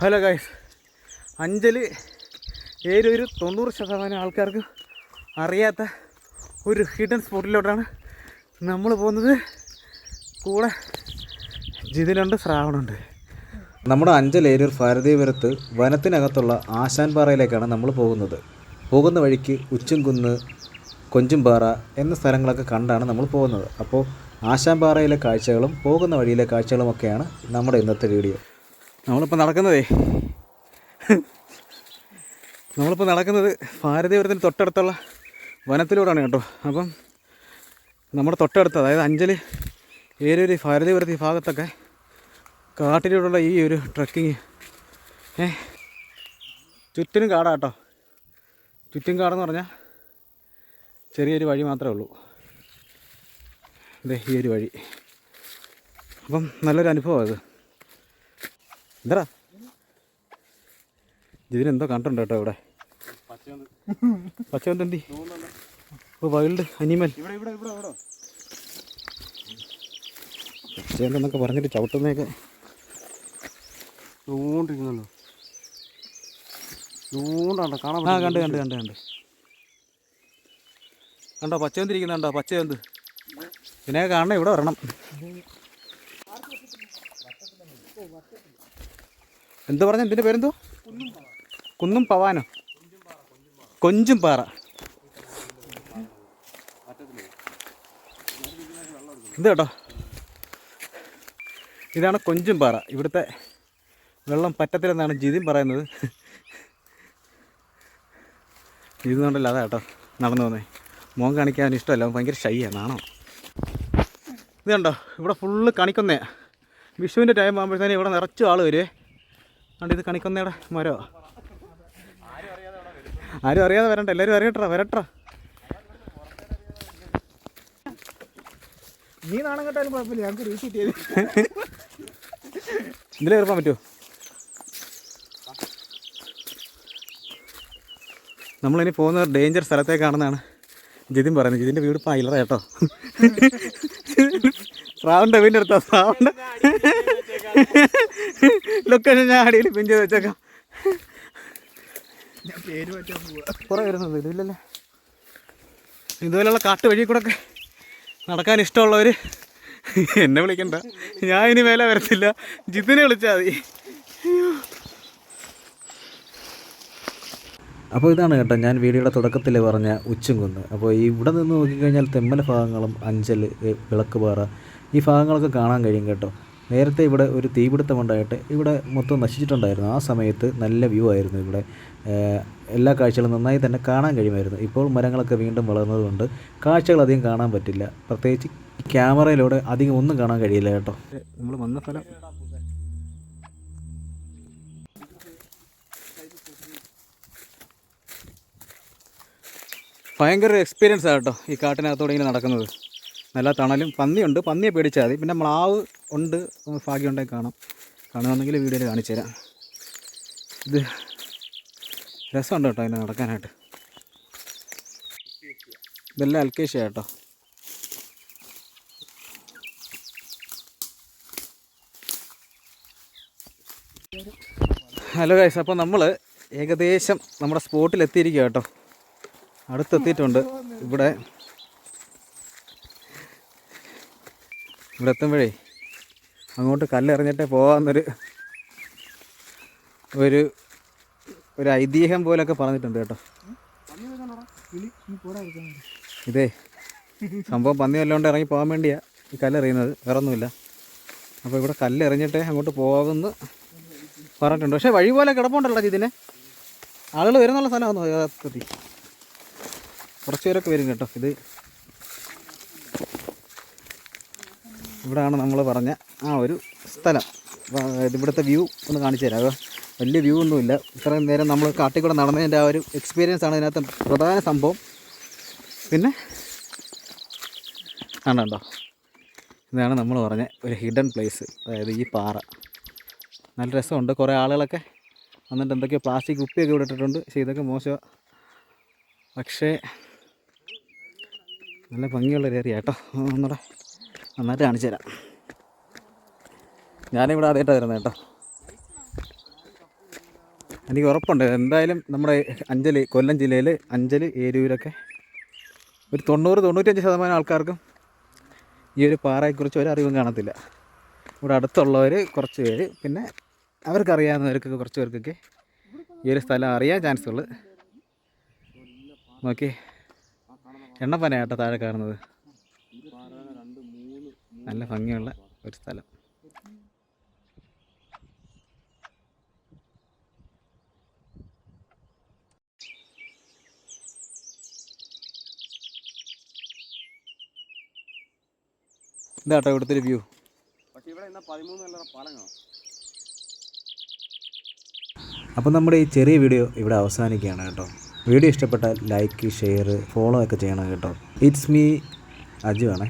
Hello guys Anchal ഏതൊരു തൊണ്ണൂറ് ശതമാനം ആൾക്കാർക്ക് അറിയാത്ത ഒരു ഹിഡൻ സ്പോട്ടിലോട്ടാണ് നമ്മൾ പോകുന്നത്. കൂടെ ജിതിനുണ്ട് ശ്രാവണുണ്ട്. നമ്മുടെ അഞ്ചലേരൂർ ഭാരതീപുരത്ത് വനത്തിനകത്തുള്ള ആശാൻപാറയിലേക്കാണ് നമ്മൾ പോകുന്നത്. പോകുന്ന വഴിക്ക് ഉച്ചുംകുന്ന് കൊഞ്ചുംപാറ എന്ന സ്ഥലങ്ങളൊക്കെ കണ്ടാണ് നമ്മൾ പോകുന്നത്. അപ്പോൾ ആശാൻപാറയിലെ കാഴ്ചകളും പോകുന്ന വഴിയിലെ കാഴ്ചകളുമൊക്കെയാണ് നമ്മുടെ ഇന്നത്തെ വീഡിയോ നമ്മളിപ്പോൾ നടക്കുന്നതേ. നമ്മളിപ്പോൾ നടക്കുന്നത് ഭാരതീപുരത്തിന് തൊട്ടടുത്തുള്ള വനത്തിലൂടെയാണ് കേട്ടോ. അപ്പം നമ്മുടെ തൊട്ടടുത്ത് അതായത് അഞ്ചൽ ഏരൂര് ഭാരതീപുരത്ത് ഈ ഭാഗത്തൊക്കെ കാട്ടിലൂടെയുള്ള ഈ ഒരു ട്രക്കിങ്. ഏ ചുറ്റിനും കാടാട്ടോ ചുറ്റും കാടെന്ന് പറഞ്ഞാൽ ചെറിയൊരു വഴി മാത്രമേ ഉള്ളൂ. അതെ ഈ ഒരു വഴി. അപ്പം നല്ലൊരു അനുഭവമാണ് അത്. എന്താ ഇതിനെന്തോ കണ്ടുണ്ട് കേട്ടോ ഇവിടെ. പച്ചവന്ത്? എന്തി ഓ വൈൽഡ് അനിമൽ പച്ചവന്തെന്നൊക്കെ പറഞ്ഞിട്ട് ചവിട്ടുന്നതൊക്കെ. ചൂണ്ടിരിക്കുന്നല്ലോ. ചൂണ്ടാണ്ടോ കാണാൻ ആ കണ്ട് കണ്ട് കണ്ട് കണ്ട്. കണ്ടോ പച്ചവന്തിരിക്കുന്നുണ്ടോ പച്ചവന്ത്? പിന്നെ കാണണം ഇവിടെ വരണം. എന്ത് പറഞ്ഞ? എന്തിന്റെ പേരെന്തോ? കുന്നും പവാനോ? കൊഞ്ചും പാറ. ഇത് കേട്ടോ. ഇതാണ് കൊഞ്ചും പാറ. ഇവിടുത്തെ വെള്ളം പറ്റത്തില്ലെന്നാണ് ജിതിൻ പറയുന്നത്. ജിതി കൊണ്ടല്ല അതാ കേട്ടോ നടന്നു വന്നേ. മോൻ കാണിക്കാൻ ഇഷ്ടമല്ല. അവൻ ഭയങ്കര ഷൈയാണ് നാണോ ഇത് കണ്ടോ? ഇവിടെ ഫുള്ള് കണിക്കുന്നേ വിഷുവിന്റെ ടൈം ആകുമ്പോഴത്തേനും ഇവിടെ നിറച്ചു ആൾ വരുവേ. കണ്ട് ഇത് കണിക്കൊന്നയുടെ മരോ? ആരും അറിയാതെ വരണ്ട എല്ലാവരും അറിയട്ടോ വരട്ടാ നീ നാണം കേട്ടാലും കുഴപ്പമില്ല ഞങ്ങൾക്ക് റീച്ച് കിട്ടിയത് ഇതിൽ കയറാൻ പറ്റുമോ നമ്മളിനി പോകുന്നത് ഡേഞ്ചർ സ്ഥലത്തേക്കാണെന്നാണ് ജിതിൻ പറയുന്നത് ജിതിന്റെ വീട് ഇപ്പം അയിലറ കേട്ടോ. ശ്രാവണിന്റെ വീടിന്റെ അടുത്താ ശ്രാവണിന്റെ ലൊക്കേഷൻ ഞാൻ അടിയിൽ പിൻ ചെയ്ത് വെച്ചേക്കാം. ഞാൻ പേര് പോവാ. കുറേ വരുന്നത് ഇതില്ലല്ലേ ഇതുപോലെയുള്ള കാട്ട് വഴി കൂടെ ഒക്കെ നടക്കാൻ ഇഷ്ടമുള്ളവർ എന്നെ വിളിക്കണ്ട. ഞാൻ ഇനി മേലെ വരത്തില്ല. ജിതിനെ വിളിച്ചാൽ മതി. അപ്പോൾ ഇതാണ് കേട്ടോ ഞാൻ വീഡിയോയുടെ തുടക്കത്തിൽ പറഞ്ഞ ഉച്ചുംകുന്ന്. അപ്പോൾ ഈ ഇവിടെ നിന്ന് നോക്കിക്കഴിഞ്ഞാൽ തെമ്മല ഭാഗങ്ങളും അഞ്ചൽ വിളക്ക് പാറ ഈ ഭാഗങ്ങളൊക്കെ കാണാൻ കഴിയും കേട്ടോ. നേരത്തെ ഇവിടെ ഒരു തീപിടുത്തമുണ്ടായിട്ട് ഇവിടെ മൊത്തം നശിച്ചിട്ടുണ്ടായിരുന്നു. ആ സമയത്ത് നല്ല വ്യൂ ആയിരുന്നു ഇവിടെ. എല്ലാ കാഴ്ചകളും നന്നായി തന്നെ കാണാൻ കഴിയുമായിരുന്നു. ഇപ്പോൾ മരങ്ങളൊക്കെ വീണ്ടും വളർന്നതുകൊണ്ട് കാഴ്ചകൾ അധികം കാണാൻ പറ്റില്ല. പ്രത്യേകിച്ച് ക്യാമറയിലൂടെ അധികം ഒന്നും കാണാൻ കഴിയില്ല കേട്ടോ. നമ്മൾ വന്ന സ്ഥലം. ഭയങ്കര എക്സ്പീരിയൻസ് ആണ് കേട്ടോ ഈ കാട്ടിനകത്തോടെ ഇങ്ങനെ നടക്കുന്നത്. നല്ല തണലും പന്നിയുണ്ട്. പന്നിയെ പേടിച്ചാൽ മതി. പിന്നെ മ്ലാവ് ഉണ്ട് ഭാഗ്യം ഉണ്ടെങ്കിൽ കാണാം. കാണുന്നുണ്ടെങ്കിൽ വീഡിയോയിൽ കാണിച്ചു തരാം. ഇത് രസമുണ്ട് കേട്ടോ അതിനെ നടക്കാനായിട്ട്. ഇതെല്ലാം അൽക്കേഷ്യ കേട്ടോ ഹലോ ഗൈസ് അപ്പോൾ നമ്മൾ ഏകദേശം നമ്മുടെ സ്പോട്ടിൽ എത്തിയിരിക്കുക കേട്ടോ. അടുത്തെത്തിയിട്ടുണ്ട്. ഇവിടെ ഇവിടെ എത്തുമ്പോഴേ അങ്ങോട്ട് കല്ലെറിഞ്ഞിട്ടേ പോകാമെന്നൊരു ഒരു ഒരു ഐതിഹ്യം പോലൊക്കെ പറഞ്ഞിട്ടുണ്ട് കേട്ടോ. ഇതേ സംഭവം പന്നി വല്ലതുകൊണ്ട് ഇറങ്ങി പോകാൻ വേണ്ടിയാ ഈ കല്ലെറിയുന്നത്. വേറെ ഒന്നുമില്ല അപ്പോൾ ഇവിടെ കല്ലെറിഞ്ഞിട്ടേ അങ്ങോട്ട് പോകുമെന്ന് പറഞ്ഞിട്ടുണ്ട്. പക്ഷേ വഴി പോലെ കിടപ്പുണ്ടല്ലോ ഇതിനെ. ആളുകൾ വരുന്നുള്ള സ്ഥലമാണോ യഥാർത്ഥത്തിൽ കുറച്ച് പേരൊക്കെ വരും കേട്ടോ. ഇത് ഇവിടെയാണ് നമ്മൾ പറഞ്ഞ ആ ഒരു സ്ഥലം. ഇവിടുത്തെ വ്യൂ ഒന്ന് കാണിച്ചു തരാം. വലിയ വ്യൂ ഒന്നുമില്ല. ഇത്രയും നേരം നമ്മൾ കാട്ടിൽ കൂടെ നടന്നതിന്റെ ആ ഒരു എക്സ്പീരിയൻസ് ആണ് ഇതിനകത്ത് പ്രധാന സംഭവം. പിന്നെ ആണോ ഇതാണ് നമ്മൾ പറഞ്ഞ ഒരു ഹിഡൻ പ്ലേസ് അതായത് ഈ പാറ. നല്ല രസമുണ്ട്. കുറേ ആളുകളൊക്കെ വന്നിട്ട് എന്തൊക്കെയോ പ്ലാസ്റ്റിക് കുപ്പിയൊക്കെ ഇവിടെ ഇട്ടിട്ടുണ്ട്. പക്ഷേ ഇതൊക്കെ മോശമാണ് പക്ഷേ നല്ല ഭംഗിയുള്ളൊരു ഏരിയ കേട്ടോ ഒന്നുകൂടെ നന്നായിട്ട് കാണിച്ചു തരാം. ഞാനിവിടെ ആദ്യമായിട്ടാണ് വരുന്നത് കേട്ടോ. എനിക്ക് ഉറപ്പുണ്ട്. എന്തായാലും നമ്മുടെ അഞ്ചൽ കൊല്ലം ജില്ലയിൽ അഞ്ചൽ ഏരൂരൊക്കെ ഒരു തൊണ്ണൂറ് തൊണ്ണൂറ്റഞ്ച് ശതമാനം ആൾക്കാർക്കും ഈ ഒരു പാറയെക്കുറിച്ച് ഒരറിവും കാണത്തില്ല. ഇവിടെ അടുത്തുള്ളവർ കുറച്ച് പേര് പിന്നെ അവർക്കറിയാവുന്നവർക്കൊക്കെ കുറച്ച് പേർക്കൊക്കെ ഈ ഒരു സ്ഥലം അറിയാൻ ചാൻസ് ഉള്ളു നോക്കി എണ്ണപ്പനയാട്ടോ താഴെ കാണുന്നത്. നല്ല ഭംഗിയുള്ള ഒരു സ്ഥലം. ഇതാട്ടോ ഇവിടുത്തെ ഒരു വ്യൂ പക്ഷെ ഇവിടെ ഇന്ന് പതിമൂന്ന് നല്ല പാലം കാണാം അപ്പോൾ നമ്മുടെ ഈ ചെറിയ വീഡിയോ ഇവിടെ അവസാനിക്കുകയാണ് കേട്ടോ. വീഡിയോ ഇഷ്ടപ്പെട്ടാൽ ലൈക്ക് ഷെയർ ഫോളോ ഒക്കെ ചെയ്യണം കേട്ടോ. ഇറ്റ്സ് മീ അജു ആണേ.